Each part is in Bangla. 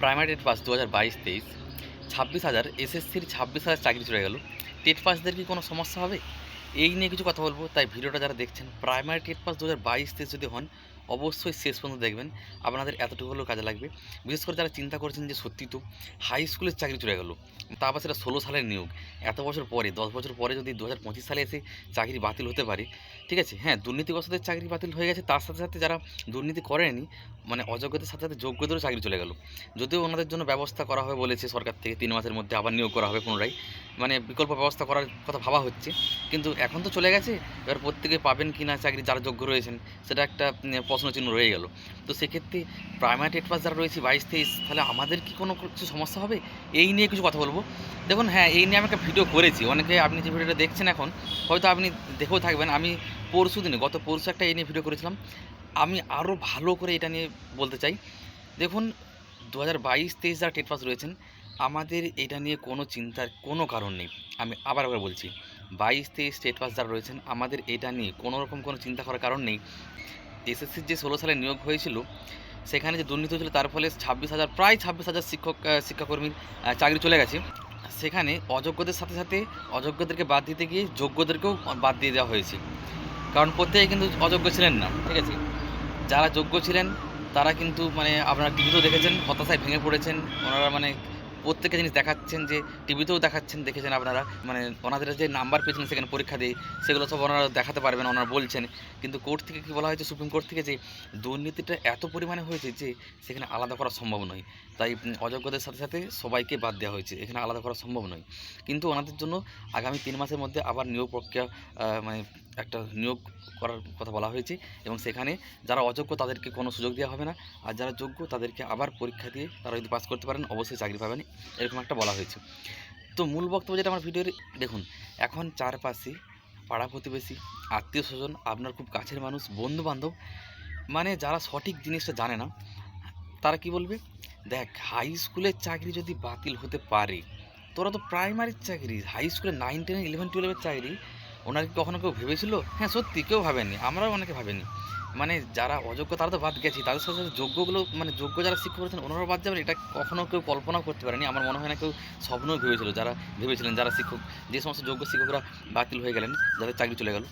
প্রাইমারি টেট পাস দু হাজার বাইশ, তেইশ, ছাব্বিশ হাজার, এসএসসির ছাব্বিশ হাজার চাকরি চলে গেল। টেট পাসদের কি কোনো সমস্যা হবে? এই নিয়ে কিছু কথা বলব, তাই ভিডিওটা যারা দেখছেন, প্রাইমারি টেট পাস দু হাজার বাইশ, তেইশ যদি হন, অবশ্যই শেষ পর্যন্ত দেখবেন। আপনাদের এতটুকু হলেও কাজে লাগবে। বিশেষ করে যারা চিন্তা করছেন যে সত্যি তো, হাই স্কুলের চাকরি চলে গেল। তারপর সেটা ষোলো সালের নিয়োগ। এত বছর পরে, দশ বছর পরে যদি দু হাজার পঁচিশ সালে এসে চাকরি বাতিল হতে পারে, ঠিক আছে? হ্যাঁ দুর্নীতিগ্রস্তদের চাকরি বাতিল হয়ে গেছে, তার সাথে সাথে যারা দুর্নীতি করেনি মানে অযোগ্যদের সাথে সাথে যোগ্যদেরও চাকরি চলে গেল। যদিও ওনাদের জন্য ব্যবস্থা করা হবে বলেছে সরকার থেকে, তিন মাসের মধ্যে আবার নিয়োগ করা হবে পুনরায়। মানে বিকল্প ব্যবস্থা করার কথা ভাবা হচ্ছে। কিন্তু এখন তো চলে গেছে, এবার প্রত্যেকে পাবেন কি না চাকরি, যারা যোগ্য রয়েছেন, সেটা একটা প্রশ্নচিহ্ন রয়ে গেল। তো সেক্ষেত্রে প্রাইমারি টেট পাস যারা রয়েছে, বাইশ, তেইশ, তাহলে আমাদের কি কোনো কিছু সমস্যা হবে? এই নিয়ে কিছু কথা বলব। দেখুন হ্যাঁ এই নিয়ে আমি একটা ভিডিও করেছি। অনেকে আপনি যে ভিডিওটা দেখছেন এখন, হয়তো আপনি দেখেও থাকবেন। আমি পরশু দিনে গত পরশু একটা এই নিয়ে ভিডিও করেছিলাম। আমি আরও ভালো করে এটা নিয়ে বলতে চাই। দেখুন দু হাজার বাইশ, তেইশ যারা টেট পাস রয়েছেন, আমাদের এটা নিয়ে কোনো চিন্তার কোনো কারণ নেই। আমি আবার আবার বলছি, বাইশ, তেইশ স্টেট পাস যারা রয়েছেন, আমাদের এটা নিয়ে কোনো রকম কোনো চিন্তা করার কারণ নেই। এসএসসির যে ষোলো সালে নিয়োগ হয়েছিল সেখানে যে দুর্নীতি হয়েছিল, তার ফলে ছাব্বিশ হাজার, প্রায় ছাব্বিশ হাজার শিক্ষক শিক্ষাকর্মীর চাকরি চলে গেছে। সেখানে অযোগ্যদের সাথে সাথে অযোগ্যদেরকে বাদ দিতে গিয়ে যোগ্যদেরকেও বাদ দিয়ে দেওয়া হয়েছে। কারণ প্রত্যেকে কিন্তু অযোগ্য ছিলেন না, ঠিক আছে? যারা যোগ্য ছিলেন, তারা কিন্তু মানে আপনারা টিভিতেও দেখেছেন, হতাশায় ভেঙে পড়েছেন, ওনারা মানে প্রত্যেকটা জিনিস দেখাচ্ছেন যে টিভিতেও দেখাচ্ছেন, দেখেছেন আপনারা। মানে ওনাদের যে নাম্বার পেয়েছেন সেখানে পরীক্ষা দিয়ে, সেগুলো সব ওনারা দেখাতে পারবেন, ওনারা বলছেন। কিন্তু কোর্ট থেকে কী বলা হয়েছে, সুপ্রিম কোর্ট থেকে যে দুর্নীতিটা এত পরিমাণে হয়েছে যে সেখানে আলাদা করা সম্ভব নয়। তাই অযোগ্যদের সাথে সাথে সবাইকে বাদ দেওয়া হয়েছে, এখানে আলাদা করা সম্ভব নয়। কিন্তু ওনাদের জন্য আগামী তিন মাসের মধ্যে আবার নিয়োগ প্রক্রিয়া মানে একটা নিয়োগ করার কথা বলা হয়েছে এবং সেখানে যারা অযোগ্য তাদেরকে কোনো সুযোগ দেওয়া হবে না। আর যারা যোগ্য তাদেরকে আবার পরীক্ষা দিয়ে তারা যদি পাস করতে পারেন, অবশ্যই চাকরি পাবেন। এরকম একটা বলা হয়েছে। তো মূল বক্তব্য যেটা আমার ভিডিওর, দেখুন, এখন চারপাশে পাড়া প্রতিবেশী, আত্মীয় স্বজন, আপনার খুব কাছের মানুষ বন্ধু বান্ধব মানে যারা সঠিক জিনিসটা জানে না, তারা কি বলবে? দেখ হাই স্কুলের চাকরি যদি বাতিল হতে পারে, তোরা তো প্রাইমারির চাকরি হাই স্কুলে নাইন টেন ইলেভেন টুয়েলভের চাকরি ওনার কি কখনো কেউ ভেবেছিল? হ্যাঁ সত্যি, কেউ ভাবেনি আমরাও অনেকে ভাবেনি। মানে যারা অযোগ্য, তারা তো বাদ গেছি, তাদের সাথে সাথে যোগ্যগুলো মানে যোগ্য যারা শিক্ষক রয়েছেন ওনারাও বাদ যাবেন, এটা কখনো কেউ কল্পনাও করতে পারেনি। আমার মনে হয় না কেউ স্বপ্নও ভেবেছিল, যারা ভেবেছিলেন, যারা শিক্ষক, যে সমস্ত যোগ্য শিক্ষকরা বাতিল হয়ে গেলেন, যাদের চাকরি চলে গেল।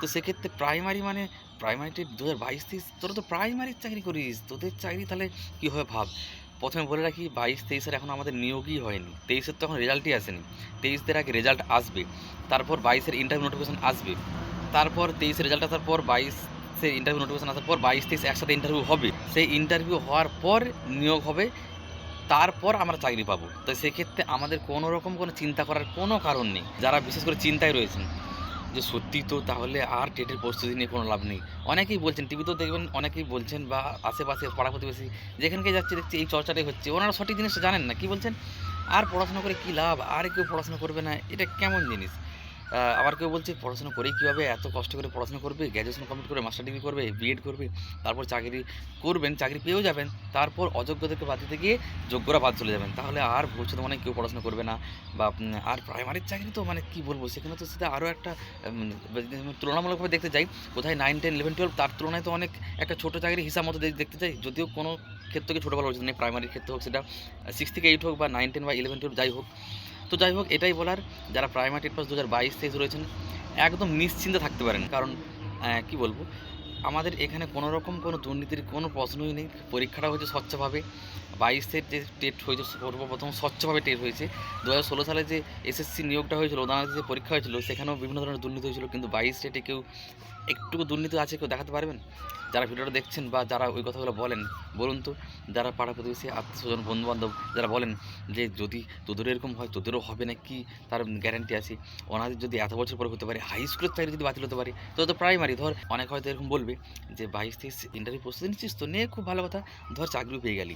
তো সেক্ষেত্রে প্রাইমারি মানে প্রাইমারিতে দু হাজার বাইশ, তেইশ, তোরা তো প্রাইমারির চাকরি করিস, তোদের চাকরি তাহলে কী হবে ভাব? প্রথমে বলে রাখি, বাইশ তেইশের এখন আমাদের নিয়োগই হয়নি। তেইশের তো এখন রেজাল্টই আসেনি। তেইশদের আগে রেজাল্ট আসবে। তারপর বাইশের ইন্টারভিউ নোটিফিকেশন আসবে। তারপর তেইশের রেজাল্ট আসার পর বাইশ বাইশের ইন্টারভিউ নোটিফিকেশন আসার পর বাইশ, তেইশ একসাথে ইন্টারভিউ হবে। সেই ইন্টারভিউ হওয়ার পর নিয়োগ হবে। তারপর আমরা চাকরি পাবো। তো সেক্ষেত্রে আমাদের কোনো রকম কোনো চিন্তা করার কোনো কারণ নেই। যারা বিশেষ করে চিন্তায় রয়েছেন। যে সত্যি তো তাহলে আর টেটের প্রস্তুতি নিয়ে কোনো লাভ নেই। অনেকেই বলছেন টিভিতেও দেখবেন, অনেকেই বলছেন বা আশেপাশে পাড়া প্রতিবেশী যেখানকে যাচ্ছে দেখছি এই চর্চাটাই হচ্ছে। ওনারা সঠিক জিনিসটা জানেন না, কি বলছেন? আর পড়াশোনা করে কী লাভ? আর কেউ পড়াশোনা করবে না, এটা কেমন জিনিস? আবার কেউ বলছে, পড়াশোনা করেই কী হবে এত কষ্ট করে পড়াশোনা করবে? গ্র্যাজুয়েশন কমপ্লিট করে মাস্টার ডিগ্রি করবে বিএড করবে, তারপর চাকরি করবেন, চাকরি পেয়েও যাবেন, তারপর অযোগ্যদেরকে বাদ দিতে গিয়ে যোগ্যরা বাদ চলে যাবেন। তাহলে আর ভবিষ্যতে মানে কেউ পড়াশোনা করবে না বা আর প্রাইমারির চাকরি তো মানে কী বলব? সেখানে তো সেটা আরও একটা তুলনামূলকভাবে দেখতে চাই। কোথায় নাইন টেন ইলেভেন টুয়েলভ তার তুলনায় তো অনেক একটা ছোটো চাকরি হিসাব মতো দেখতে চাই। যদিও কোনো ক্ষেত্রকে ছোটো বলা উচিত নেই প্রাইমারির ক্ষেত্রে হোক সেটা সিক্স থেকে এইট হোক বা নাইন টেন বা ইলেভেন টুয়েলভ যাই হোক। তো যাই হোক, এটাই বলার। যারা প্রাইমারি পাস দু হাজার বাইশ তেইশ রয়েছেন, একদম নিশ্চিন্তে থাকতে পারেন। কারণ কি বলব, আমাদের এখানে কোনো রকম কোনো দুর্নীতির কোনো প্রশ্নই নেই। পরীক্ষাটা হয়েছে স্বচ্ছভাবে। বাইশের যে টেট হয়েছে, সর্বপ্রথম স্বচ্ছভাবে টেট হয়েছে। দু হাজার ষোলো সালে যে এসএসসি নিয়োগটা হয়েছিল ওনাদের যে পরীক্ষা হয়েছিল, সেখানেও বিভিন্ন ধরনের দুর্নীতি হয়েছিল। কিন্তু বাইশ টেটে কেউ একটুকু দুর্নীতি আছে, কেউ দেখাতে পারবেন? যারা ভিডিওটা দেখছেন বা যারা ওই কথাগুলো বলেন, বলুন তো, যারা পাড়া প্রতিবেশী আত্মীয় স্বজন বন্ধুবান্ধব যারা বলেন যে যদি তোদের এরকম হয়, তোদেরও হবে না কি তার গ্যারান্টি আছে। ওনাদের যদি এত বছর পরে হতে পারে হাই স্কুলের চাকরি যদি বাতিল হতে পারে তো তো প্রাইমারি ধর, অনেক হয়তো এরকম বলবে যে, বাইশ তেইশ ইন্টারভিউ প্রস্তুতি নিচ্ছিস তো? নিয়ে খুব ভালো কথা। ধর, চাকরিও পেয়ে গেলি।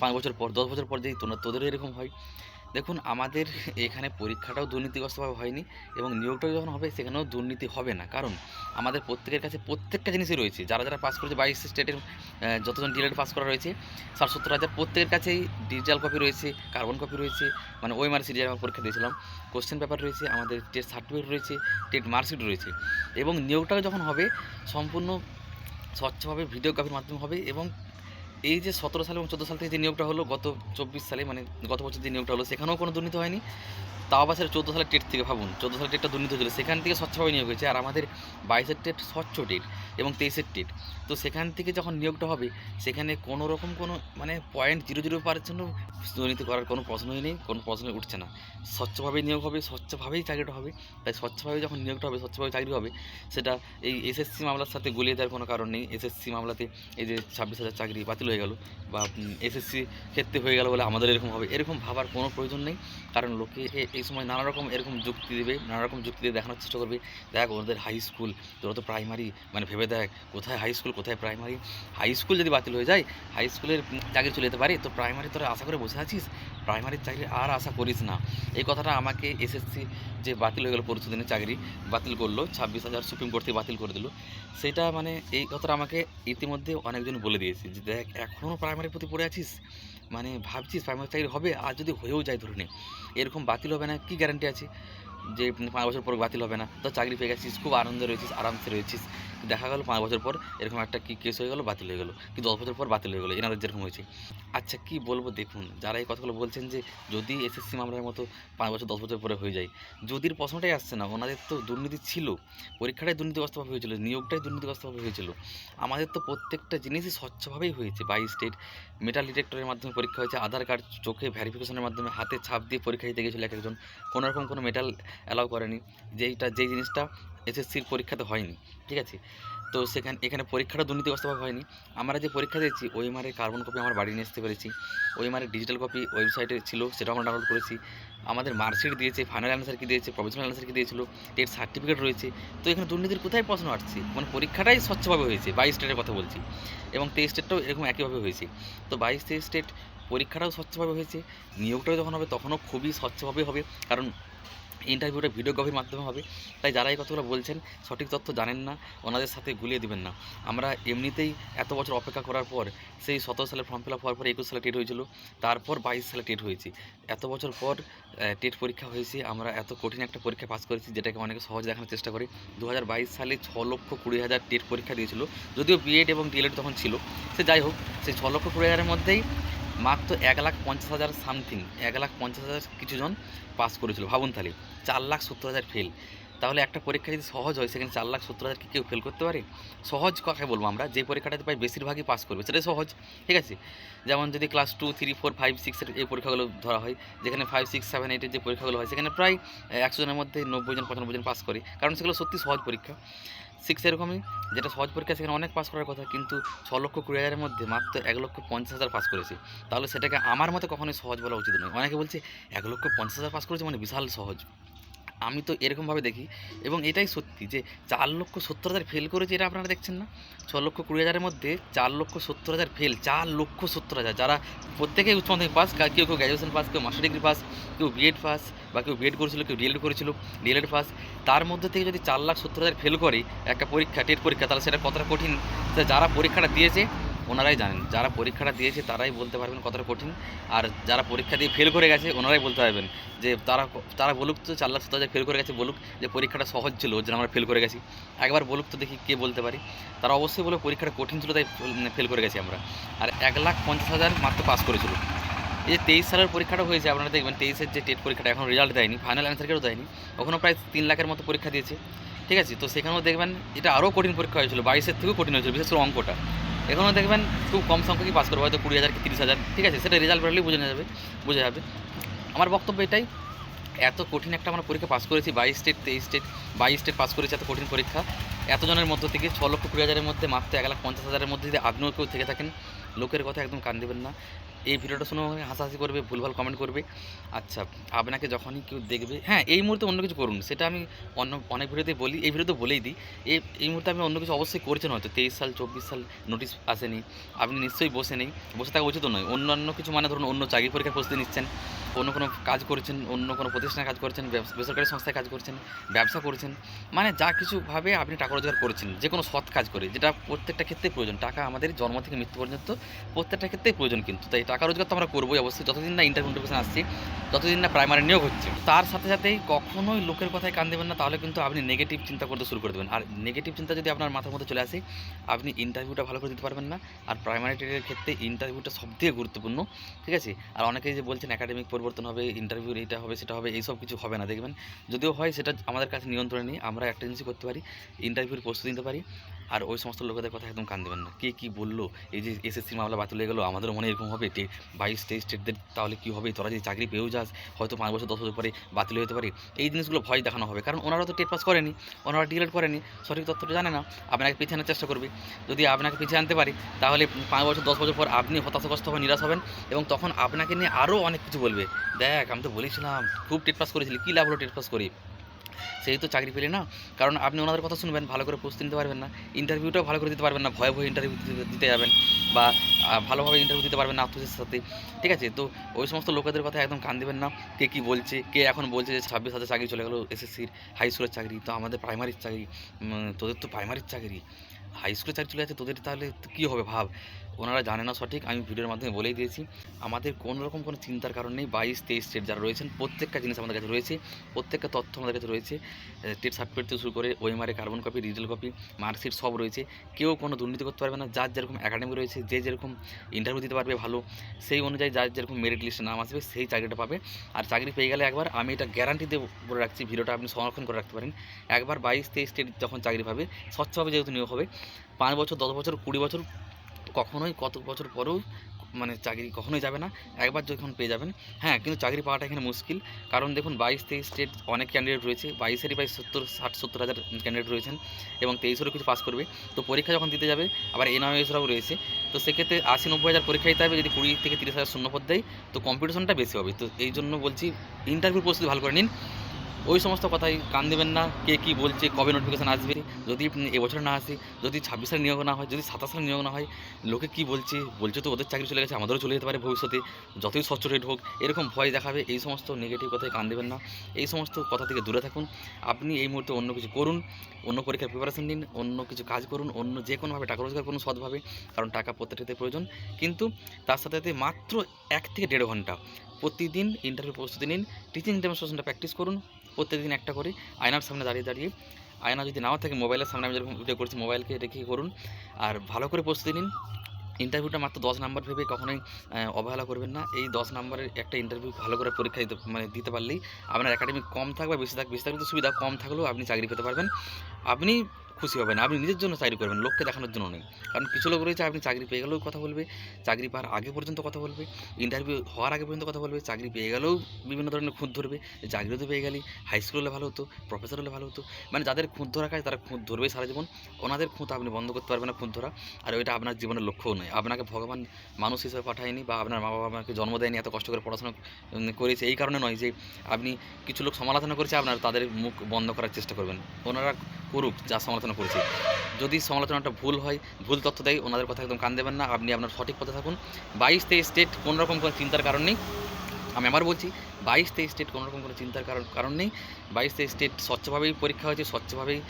পাঁচ বছর পর, দশ বছর পর যদি তোরা তোদেরও এরকম হয় দেখুন, আমাদের এখানে পরীক্ষাটাও দুর্নীতিগ্রস্তভাবে হয়নি এবং নিয়োগটাও যখন হবে, সেখানেও দুর্নীতি হবে না। কারণ আমাদের প্রত্যেকের কাছে প্রত্যেকটা জিনিসই রয়েছে। যারা যারা পাস করেছে, বাইশ স্টেটের যতজন ডিলেট পাস করা রয়েছে ষাট সত্তর হাজার প্রত্যেকের কাছেই ডিজিটাল কপি রয়েছে কার্বন কপি রয়েছে মানে ওই মার্কশিট যে আমরা পরীক্ষা দিয়েছিলাম কোশ্চেন পেপার রয়েছে, আমাদের টেস্ট সার্টিফিকেট রয়েছে টেট মার্কশিট রয়েছে এবং নিয়োগটাও যখন হবে, সম্পূর্ণ স্বচ্ছভাবে ভিডিওগ্রাফির মাধ্যমে হবে এবং এই যে সতেরো সাল এবং চোদ্দ সাল থেকে যে নিয়োগটা হলো, গত চব্বিশ সালে মানে গত বছর যে নিয়োগটা হলো, সেখানেও কোনো দুর্নীতি হয়নি। তাও আবার সেটা চোদ্দ সালের টেট থেকে ভাবুন। চোদ্দ সালের টেটটা দুর্নীতি হয়েছিল। সেখান থেকে স্বচ্ছভাবে নিয়োগ হয়েছে। আর আমাদের বাইশের টেট স্বচ্ছ টেট এবং তেইশের টেট তো সেখান থেকে যখন নিয়োগটা হবে, সেখানে কোনো রকম কোনো মানে পয়েন্ট জিরো জিরো পার্সেন্টও দুর্নীতি করার কোনো প্রশ্নই নেই, কোনো প্রশ্নই উঠছে না। স্বচ্ছভাবেই নিয়োগ হবে, স্বচ্ছভাবেই চাকরিটা হবে। তাই স্বচ্ছভাবে যখন নিয়োগটা হবে স্বচ্ছভাবে চাকরি হবে, সেটা এই এসএসসি মামলার সাথে গুলিয়ে দেওয়ার কোনো কারণ নেই। এসএসসি মামলাতে এই যে ছাব্বিশ হাজার চাকরি বাতিল হয়ে গেল বা এসএসসি ক্ষেত্রে হয়ে গেল বলে আমাদের এরকম হবে, এরকম ভাবার কোনো প্রয়োজন নেই। কারণ লোকে এই সময় নানা রকম এরকম যুক্তি দেবে, নানা রকম যুক্তি দিয়ে দেখানোর চেষ্টা করবে, দেখ ওদের হাই স্কুল তোরা তো প্রাইমারি মানে ভেবে দেখ কোথায় হাই স্কুল কোথায় প্রাইমারি হাই স্কুল যদি বাতিল হয়ে যায় হাই স্কুলের চাকরি চলে যেতে পারে, তো প্রাইমারি তোরা আশা করে বসে আছিস? প্রাইমারির চাকরি আর আশা করিস না। এই কথাটা আমাকে এসএসসি যে বাতিল হয়ে গেলো পরশু দিনের চাকরি, বাতিল করল, ছাব্বিশ হাজার সুপ্রিম কোর্ট থেকে বাতিল করে দিল। সেটা মানে এই কথাটা আমাকে ইতিমধ্যে অনেকজন বলে দিয়েছে যে দেখ এখনও প্রাইমারির প্রতি পড়ে আছিস? মানে ভাবছিস চাকরি হবে, আর যদি হয়েও যায় ধরে নে। এরকম বাতিল হবে না, কি গ্যারান্টি আছে? যে পাঁচ বছর পর বাতিল হবে না। তো চাকরি পেয়ে গেছিস, খুব আনন্দে রয়েছিস, আরামসে রয়েছিস। দেখা গেলো পাঁচ বছর পর এরকম একটা কি কেস হয়ে গেলো, বাতিল হয়ে গেলো। কি দশ বছর পর বাতিল হয়ে গেলো, এনাদের যেরকম হয়েছে। আচ্ছা কি বলব দেখুন, যারা এই কথাগুলো বলছেন যে যদি এসএসসি মামলার মতো পাঁচ বছর, দশ বছর পরে হয়ে যায়, যদির প্রশ্নটাই আসছে না, ওনাদের তো দুর্নীতি ছিল, পরীক্ষাটাই দুর্নীতিগ্রস্তভাবে হয়েছিল, নিয়োগটাই দুর্নীতিগ্রস্তভাবে হয়েছিল। আমাদের তো প্রত্যেকটা জিনিসই স্বচ্ছভাবেই হয়েছে বাই স্টেট মেটাল ডিটেক্টরের মাধ্যমে পরীক্ষা হয়েছে, আধার কার্ড, চোখে ভ্যারিফিকেশনের মাধ্যমে হাতে ছাপ দিয়ে পরীক্ষা দিতে গেছিল এক একজন। কোনো রকম কোনো মেটাল অ্যালাউ করেনি। যেইটা, যেই জিনিসটা এসএসসির পরীক্ষাতে হয়নি, ঠিক আছে? তো সেখানে, এখানে পরীক্ষাটা দুর্নীতিগ্রস্তভাবে হয়নি। আমরা যে পরীক্ষা দিয়েছি, ওই মারের কার্বন কপি আমার বাড়ি নিয়ে আসতে পেরেছি। ওই মারের ডিজিটাল কপি ওয়েবসাইটে ছিল, সেটাও আমরা ডাউনলোড করেছি। আমাদের মার্কশিট দিয়েছে ফাইনাল অ্যান্সার কি দিয়েছে প্রফেশনাল অ্যান্সার কি দিয়েছিল টেট সার্টিফিকেট রয়েছে। তো এখানে দুর্নীতির কোথায় প্রশ্ন আসছে? মানে পরীক্ষাটাই স্বচ্ছভাবে হয়েছে, বাইশ স্টেটের কথা বলছি। এবং তেইশ স্টেটটাও এরকম একইভাবে হয়েছে। তো বাইশ তেইশ স্টেট পরীক্ষাটাও স্বচ্ছভাবে হয়েছে, নিয়োগটাও যখন হবে, তখনও খুবই স্বচ্ছভাবে হবে। কারণ ইন্টারভিউটা ভিডিওগ্রাফির মাধ্যমে হবে। তাই যারা এই কথাগুলো বলছেন, সঠিক তথ্য জানেন না, ওনাদের সাথে গুলিয়ে দিবেন না। আমরা এমনিতেই এত বছর অপেক্ষা করার পর, সেই সতেরো সালে ফর্ম ফিল আপ হওয়ার পর একুশ সালে টেট হয়েছিল, তারপর বাইশ সালে টেট হয়েছি। এত বছর পর টেট পরীক্ষা হয়েছে, আমরা এত কঠিন একটা পরীক্ষা পাস করেছি, যেটাকে অনেকে সহজ দেখানোর চেষ্টা করে। দু হাজার বাইশ সালে ছ লক্ষ কুড়ি হাজার টেট পরীক্ষা দিয়েছিল, যদিও বিএড এবং ডিএলএড তখন ছিল। সে যাই হোক, সেই ছ লক্ষ কুড়ি হাজারের মধ্যেই মাত্র এক লাখ পঞ্চাশ হাজার সামথিং এক লাখ পঞ্চাশ হাজার কিছু জন পাস করেছিল। ভাবুন তাহলে, চার লাখ সত্তর হাজার ফেল তাহলে একটা পরীক্ষা যদি সহজ হয়, সেখানে চার লাখ সত্তর হাজার কি কেউ ফেল করতে পারে? সহজ কথা বলব আমরা? যে পরীক্ষাটাতে প্রায় বেশিরভাগই পাস করবে, সেটাই সহজ, ঠিক আছে? যেমন যদি class two three four five সিক্সের এই পরীক্ষাগুলো ধরা হয়, যেখানে ফাইভ সিক্স সেভেন এইটের যে পরীক্ষাগুলো হয়, সেখানে প্রায়, একশো জনের মধ্যে নব্বই জন, পঁচানব্বই জন পাস করে। কারণ সেগুলো সত্যি সহজ পরীক্ষা। সিক্স এরকমই, যেটা সহজ পরীক্ষা, সেখানে অনেক পাস করার কথা, কিন্তু ছ লক্ষ কুড়ি হাজারের মধ্যে মাত্র এক লক্ষ পঞ্চাশ হাজার পাস করেছে। তাহলে সেটাকে আমার মতে কখনোই সহজ বলা উচিত নয়। অনেকে বলছে, এক লক্ষ পঞ্চাশ হাজার পাস করেছে মানে বিশাল সহজ। আমি তো এরকমভাবে দেখি। এবং এটাই সত্যি যে চার লক্ষ সত্তর হাজার ফেল করেছে এটা আপনারা দেখছেন না? ছ লক্ষ কুড়ি হাজারের মধ্যে চার লক্ষ সত্তর হাজার ফেল চার লক্ষ সত্তর হাজার। যারা প্রত্যেকেই উচ্চ মাধ্যমিক পাস কেউ কেউ গ্র্যাজুয়েশন পাস কেউ মাস্টার ডিগ্রি পাস কেউ বিএড পাস বা কেউ বিএড করেছিল, কেউ ডিএলএড করেছিল ডিএলএড পাস তার মধ্যে থেকে যদি চার লাখ সত্তর হাজার ফেল করে একটা পরীক্ষা টেট পরীক্ষা, তাহলে সেটা কতটা কঠিন? যারা পরীক্ষাটা দিয়েছে ওনারাই জানেন। যারা পরীক্ষাটা দিয়েছে তারাই বলতে পারবেন কতটা কঠিন। আর যারা পরীক্ষা দিয়ে ফেল করে গেছে, ওনারাই বলতে পারবেন যে তারা তারা বলুক তো চার লাখ হাজার ফেল করে গেছে বলুক যে পরীক্ষাটা সহজ ছিল জন্য আমরা ফেল করে গেছি। একবার বলুক তো দেখি কে বলতে পারি। তারা অবশ্যই বলে পরীক্ষাটা কঠিন ছিল, তাই ফেল করে গেছি আমরা। আর এক লাখ পঞ্চাশ হাজার মাত্র পাস করেছিল। এই যে তেইশ সালের পরীক্ষাটা হয়েছে, আপনারা দেখবেন তেইশের যে টেট পরীক্ষাটা এখন রেজাল্ট দেয়নি ফাইনাল অ্যান্সার কেউ দেয়নি। ওখানেও প্রায় তিন লাখের মতো পরীক্ষা দিয়েছে। ঠিক আছে? তো সেখানেও দেখবেন এটা আরও কঠিন পরীক্ষা হয়েছিল, বাইশের থেকেও কঠিন হয়েছিল, বিশেষ করে অঙ্কটা। এখনও দেখবেন খুব কম সংখ্যকই পাস করবে, হয়তো কুড়ি হাজার কি তিরিশ হাজার, ঠিক আছে? সেটা রেজাল্ট বেরোলেই বোঝা যাবে বোঝা যাবে। আমার বক্তব্য এটাই, এত কঠিন একটা আমরা পরীক্ষা পাস করেছি, বাইশ স্টেট তেইশ স্টেট বাইশ স্টেট পাস করেছি, এত কঠিন পরীক্ষা। এতজনের মধ্য থেকে ছ লক্ষ কুড়ি হাজারের মধ্যে মাত্র এক লাখ পঞ্চাশ হাজারের মধ্যে যদি আপনিও কেউ থেকে থাকেন, লোকের কথা একদম কান দেবেন না। এই ভিডিওটা শুনে হাসাহাসি করবে, ভুলভাল কমেন্ট করবে। আচ্ছা আপনাকে যখনই কেউ দেখবে হ্যাঁ এই মুহূর্তে অন্য কিছু করুন। সেটা আমি অন্য, অনেক ভিডিওতে বলি, এই ভিডিওতে বলেই দিই। এই এই মুহূর্তে আমি অন্য কিছু অবশ্যই করছেন হয়তো, তেইশ সাল, চব্বিশ সাল নোটিশ আসেনি। আপনি নিশ্চয়ই বসে নেই। বসে থাকা উচিত নয়। অন্যান্য কিছু মানে ধরুন অন্য চাকরি পরীক্ষার প্রস্তুতি নিচ্ছেন। অন্য কোনো কাজ করছেন, অন্য কোনো প্রতিষ্ঠানে কাজ করছেন বেসরকারি সংস্থায় কাজ করছেন, ব্যবসা করছেন মানে যা কিছুভাবে আপনি টাকা রোজগার করছেন, যে কোনো সৎ কাজ করে, যেটা প্রত্যেকটা ক্ষেত্রে প্রয়োজন, টাকা আমাদের জন্ম থেকে মৃত্যু পর্যন্ত প্রত্যেকটা ক্ষেত্রেই প্রয়োজন কিন্তু, তাই টাকা রোজগার তো আমরা করবোই অবশ্যই, যতদিন না ইন্টারভিউ নোটিফিকেশন আসছে ততদিন না প্রাইমারি নিয়োগ হচ্ছে, তার সাথে সাথেই কখনোই লোকের কথায় কান দেবেন না, তাহলে কিন্তু আপনি নেগেটিভ চিন্তা করতে শুরু করে দেবেন, আর নেগেটিভ চিন্তা যদি আপনার মাথার মধ্যে চলে আসে, আপনি ইন্টারভিউটা ভালো করে দিতে পারবেন না, আর প্রাইমারি টেটের ক্ষেত্রে ইন্টারভিউটা সবথেকে গুরুত্বপূর্ণ, ঠিক আছে? আর অনেকেই যে বলছেন একাডেমিক পরিবর্তন হবে ইন্টারভিউ এটা হবে, সেটা হবে এইসব কিছু হবে না, দেখবেন? যদিও হয়, সেটা আমাদের কাছে নিয়ন্ত্রণে নেই, আমরা একটা জিনিসই করতে পারি ইন্টারভিউর প্রস্তুতি নিতে পারি, আর ওই সমস্ত লোকেদের কথা একদম কান দেবেন না। কে কী বলল? এই যে এসএসসি মামলা বাতিল হয়ে গেলো, আমাদেরও মনে এরকম হবে বাইশ, তেইশ স্টেটদের তাহলে কী হবে? তোরা যদি চাকরি পেয়েও যাস, হয়তো পাঁচ বছর, দশ বছর পরে বাতিল হতে পারে। এই জিনিসগুলো ভয় দেখানো হবে, কারণ ওনারা তো টেট পাস করেনি, ওনারা ডিলেট করেনি, সঠিক তথ্যটা জানে না, আপনাকে পিছিয়ে আনার চেষ্টা করবে। যদি আপনাকে পিছিয়ে আনতে পারি, তাহলে পাঁচ বছর, দশ বছর পর আপনি হতাশাগ্রস্ত হবেন, নিরাশ হবেন, এবং তখন আপনাকে নিয়ে আরও অনেক কিছু বলবে। দেখ, আমি তো বলেছিলাম, খুব টেট পাস করেছিলি, কী লাভ হলো টেট পাস করি? সেই তো চাকরি পেলে না, কারণ আপনি ওনাদের কথা শুনবেন, ভালো করে প্রস্তুতি নিতে পারবেন না ইন্টারভিউটাও ভালো করে দিতে পারবেন না, ভয়ে ভয়ে ইন্টারভিউ দিতে যাবেন, বা ভালোভাবে ইন্টারভিউ দিতে পারবেন না আত্মবিশ্বাসের সাথে, ঠিক আছে? তো ওই সমস্ত লোকেদের কথা একদম কান দেবেন না, কে কী বলছে, কে এখন বলছে যে ছাব্বিশ হাজার চাকরি চলে গেলো এসএসসির হাই স্কুলের চাকরি, তো আমাদের প্রাইমারির চাকরি তোদের তো প্রাইমারির চাকরি। হাই স্কুলের চাকরি চলে যাচ্ছে, তোদের তাহলে কী হবে ভাব? ওনারা জানে না সঠিক, আমি ভিডিওর মাধ্যমে বলেই দিয়েছি। আমাদের কোনো রকম কোনো চিন্তার কারণ নেই, বাইশ, তেইশ স্টেট যারা রয়েছেন, প্রত্যেকটা জিনিস আমাদের কাছে রয়েছে, প্রত্যেকটা তথ্য আমাদের কাছে রয়েছে। টেট সার্টিফিকেট থেকে শুরু করে ওএমআরে carbon copy digital copy marksheet সব রয়েছে। কেউ কোনো দুর্নীতি করতে পারবে না, যার যেরকম একাডেমি রয়েছে, যে যেরকম ইন্টারভিউ দিতে পারবে ভালো, সেই অনুযায়ী যার যেরকম মেরিট লিস্টে নাম আসবে, সেই চাকরিটা পাবে। আর চাকরি পেয়ে গেলে একবার আমি এটা গ্যারান্টি দিয়ে বলে রাখছি, ভিডিওটা আপনি সংরক্ষণ করে রাখতে পারেন। একবার বাইশ, তেইশ স্টেট যখন চাকরি পাবে, স্বচ্ছভাবে যেহেতু নিয়োগ হবে পাঁচ বছর, দশ বছর, কুড়ি বছর, কখনোই কত বছর পরেও মানে চাকরি কখনোই যাবে না। একবার যখন পেয়ে যাবেন। হ্যাঁ কিন্তু চাকরি পাওয়াটা এখানে মুশকিল। কারণ দেখুন, বাইশ, তেইশ স্টেট অনেক ক্যান্ডিডেট রয়েছে। বাইশেরই বাইশ সত্তর, ষাট, সত্তর হাজার ক্যান্ডিডেট রয়েছেন এবং তেইশেরও কিছু পাস করবে। তো পরীক্ষা যখন দিতে যাবে, আবার এনআইএসরাও রয়েছে। তো সেক্ষেত্রে আশি, নব্বই হাজার পরীক্ষা দিতে হবে। যদি কুড়ি থেকে তিরিশ হাজার শূন্যপদ দেয়, তো কম্পিটিশনটা বেশি হবে। তো এই জন্য বলছি ইন্টারভিউ প্রস্তুতি ভালো করে নিন। ওই সমস্ত কথাই কান দেবেন না, কে কী বলছে, কবে নোটিফিকেশান আসবে, যদি এবছর না আসে, যদি ছাব্বিশ সালে নিয়োগ না হয়, যদি সাতাশ সালে নিয়োগ না হয়, লোকে কি বলছে? বলছে তো ওদের চাকরি চলে গেছে, আমাদেরও চলে যেতে পারে ভবিষ্যতে, যতই স্বচ্ছ রেট হোক, এরকম ভয় দেখাবে, এই সমস্ত নেগেটিভ কথায় কান দেবেন না। এই সমস্ত কথা থেকে দূরে থাকুন, আপনি এই মুহূর্তে অন্য কিছু করুন, অন্য পরীক্ষার প্রিপারেশন নিন, অন্য কিছু কাজ করুন, অন্য যে কোনোভাবে টাকা রোজগার করুন সৎভাবে, কারণ টাকা প্রত্যেকটাতে প্রয়োজন, কিন্তু তার সাথে সাথে মাত্র এক থেকে দেড় ঘণ্টা প্রতিদিন ইন্টারভিউ প্রস্তুতি নিন টিচিং ডেমনস্ট্রেশনটা প্র্যাকটিস করুন প্রত্যেকদিন একটা করে। আয়নার সামনে দাঁড়িয়ে দাঁড়িয়ে। আয়না যদি নাও থাকে মোবাইলের সামনে আমি যেরকম ভিডিও করছি মোবাইলকে রেখে করুন। আর ভালো করে প্রস্তুতি নিন। ইন্টারভিউটা মাত্র দশ নাম্বার ভেবে কখনোই অবহেলা করবেন না। এই দশ নাম্বারের একটা ইন্টারভিউ ভালো করে পরীক্ষা দিতে মানে দিতে পারলেই আপনার একাডেমিক কম থাকবে বেশি থাক, বেশি থাকলে সুবিধা, কম থাকলেও আপনি চাকরি পেতে পারবেন। আপনি খুশি হবেন, আপনি নিজের জন্য চাকরি করবেন, লোককে দেখানোর জন্য নেই কারণ কিছু লোক রয়েছে, আপনি চাকরি পেয়ে গেলেও কথা বলবে, চাকরি পাওয়ার আগে পর্যন্ত কথা বলবে ইন্টারভিউ হওয়ার আগে পর্যন্ত কথা বলবে, চাকরি পেয়ে গেলেও বিভিন্ন ধরনের খুঁত ধরবে যে চাকরিও তো পেয়ে গেলি হাই স্কুল হলে ভালো হতো প্রফেসর হলে ভালো হতো। মানে যাদের খুঁত ধরা কাজ, তারা খুঁত ধরবে সারা জীবন। ওনাদের খুঁত আপনি বন্ধ করতে পারবেন না খুঁত ধরা। আর ওইটা আপনার জীবনের লক্ষ্যও নয়। আপনাকে ভগবান মানুষ হিসেবে পাঠায়নি বা আপনার মা বাবা আপনাকে জন্ম দেয়নি, এত কষ্ট করে পড়াশোনা করেছে, এই কারণে নয় যে আপনি কিছু লোক সমালোচনা করেছে, আপনার তাদের মুখ বন্ধ করার চেষ্টা করবেন। ওনারা করুক যা সমালোচনা করেছে। যদি সমালোচনাটা ভুল হয়, ভুল তথ্য দেয়, ওনাদের কথা একদম কান দেবেন না, আপনি আপনার সঠিক পথে থাকুন। বাইশ তেইশ স্টেট কোনো রকম কোনো চিন্তার কারণ নেই। আমি আবার বলছি বাইশ তেইশ স্টেট কোনো রকম কোনো চিন্তার কারণ কারণ নেই। বাইশ তেইশ স্টেট স্বচ্ছভাবেই পরীক্ষা হয়েছে, স্বচ্ছভাবেই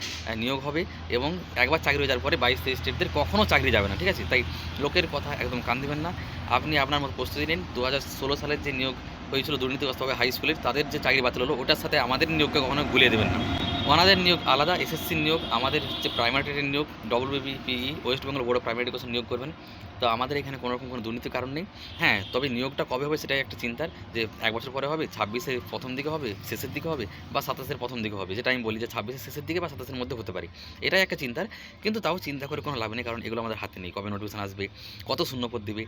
নিয়োগ হবে এবং একবার চাকরি হয়ে যাওয়ার পরে বাইশ তেইশ স্টেটদের কখনও চাকরি যাবে না, ঠিক আছে? তাই লোকের কথা একদম কান দেবেন না। আপনি আপনার মতো প্রস্তুতি নিন। দু হাজার ষোলো সালের যে নিয়োগ হয়েছিল দুর্নীতিগ্রস্তভাবে হাই স্কুলের তাদের যে চাকরি বাতিল হলো, ওটার সাথে আমাদের নিয়োগকে কখনো গুলিয়ে দেবেন না। ওনাদের নিয়োগ আলাদা এসএসসির নিয়োগ, আমাদের হচ্ছে প্রাইমারি টেটের নিয়োগ double BBPE West Bengal board of primary education নিয়োগ করবেন। তো আমাদের এখানে কোনো রকম কোনো দুর্নীতির কারণ নেই। হ্যাঁ তবে নিয়োগটা কবে হবে সেটাই একটা চিন্তার, যে এক বছর পরে হবে ছাব্বিশের প্রথম দিকে হবে, শেষের দিকে হবে, বা সাতাশের প্রথম দিকে হবে, যেটা আমি বলি যে ছাব্বিশের শেষের দিকে বা সাতাশের মধ্যে হতে পারে। এটাই একটা চিন্তার, কিন্তু তাও চিন্তা করে কোনো লাভ নেই, কারণ এগুলো আমাদের হাতে নেই। কবে নোটিফিকেশন আসবে, কত শূন্যপদ দেবে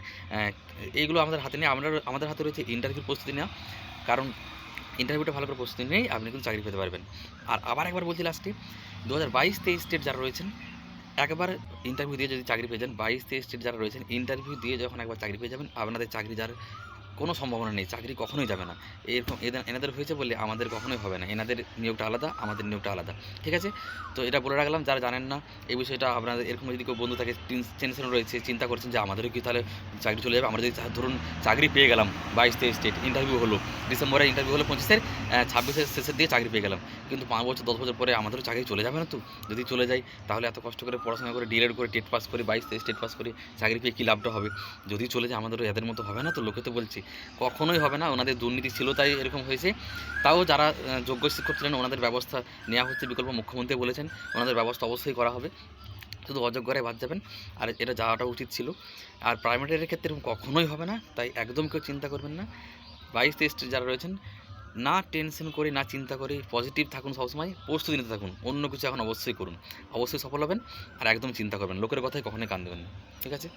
এইগুলো আমাদের হাতে নেই। আমরা, আমাদের হাতে রয়েছে ইন্টারভিউ প্রস্তুতি নেওয়া, কারণ ইন্টারভিউটা ভালো করে প্রস্তুতি নেই আপনি কিন্তু চাকরি পেতে পারবেন। আর আবার একবার বলছি লাস্টে দু হাজার বাইশ, তেইশ স্টেট যারা রয়েছেন, একবার ইন্টারভিউ দিয়ে যদি চাকরি পেয়ে যান, বাইশ, তেইশ স্টেট যারা রয়েছেন ইন্টারভিউ দিয়ে যখন একবার চাকরি পেয়ে যাবেন, আপনাদের চাকরি যার কোনো সম্ভাবনা নেই, চাকরি কখনোই যাবে না। এরকম এনাদের হয়েছে বলে আমাদের কখনোই হবে না। এনাদের নিয়োগটা আলাদা, আমাদের নিয়োগটা আলাদা। ঠিক আছে? তো এটা বলে রাখলাম, যারা জানেন না, এই বিষয়টা আপনাদের, এরকম যদি কেউ বন্ধু থাকে টেনশন রয়েছে, চিন্তা করছেন যে আমাদেরও কি তাহলে চাকরি চলে যাবে, আমরা যদি ধরুন চাকরি পেয়ে গেলাম, বাইশ তেইশ স্টেট ইন্টারভিউ হলো ডিসেম্বরে ইন্টারভিউ হলো পঁচিশের ছাব্বিশের শেষের দিয়ে চাকরি পেয়ে গেলাম। কিন্তু পাঁচ বছর, দশ বছর পরে আমাদেরও চাকরি চলে যাবে না তো? যদি চলে যায় তাহলে এত কষ্ট করে পড়াশোনা করে ডিএড করে টেট পাস করে, বাইশ, তেইশ টেট পাস করে, চাকরি পেয়ে কী লাভটা হবে? যদি চলে যায়, আমাদেরও এদের মতো হবে না তো? লোকে তো বলছি, কখনোই হবে না, ওনাদের দুর্নীতি ছিল তাই এরকম হয়েছে। তাও যারা যোগ্য শিক্ষক ছিলেন, ওনাদের ব্যবস্থা নেওয়া হচ্ছে বিকল্প, মুখ্যমন্ত্রী বলেছেন, ওনাদের ব্যবস্থা অবশ্যই করা হবে। শুধু অযোগ্যরাই বাদ যাবেন, আর এটা যাওয়াটা উচিত ছিল। আর প্রাইভেটের ক্ষেত্রে কখনোই হবে না, তাই একদম কেউ চিন্তা করবেন না। বাইশ, তেইশ যারা রয়েছেন না টেনশন করে, না চিন্তা করে পজিটিভ থাকুন সবসময় প্রস্তুতি নিতে থাকুন। অন্য কিছু এখন অবশ্যই করুন। অবশ্যই সফল হবেন আর একদম চিন্তা করবেন লোকের কথায় কখনোই কান দেবেন ঠিক আছে?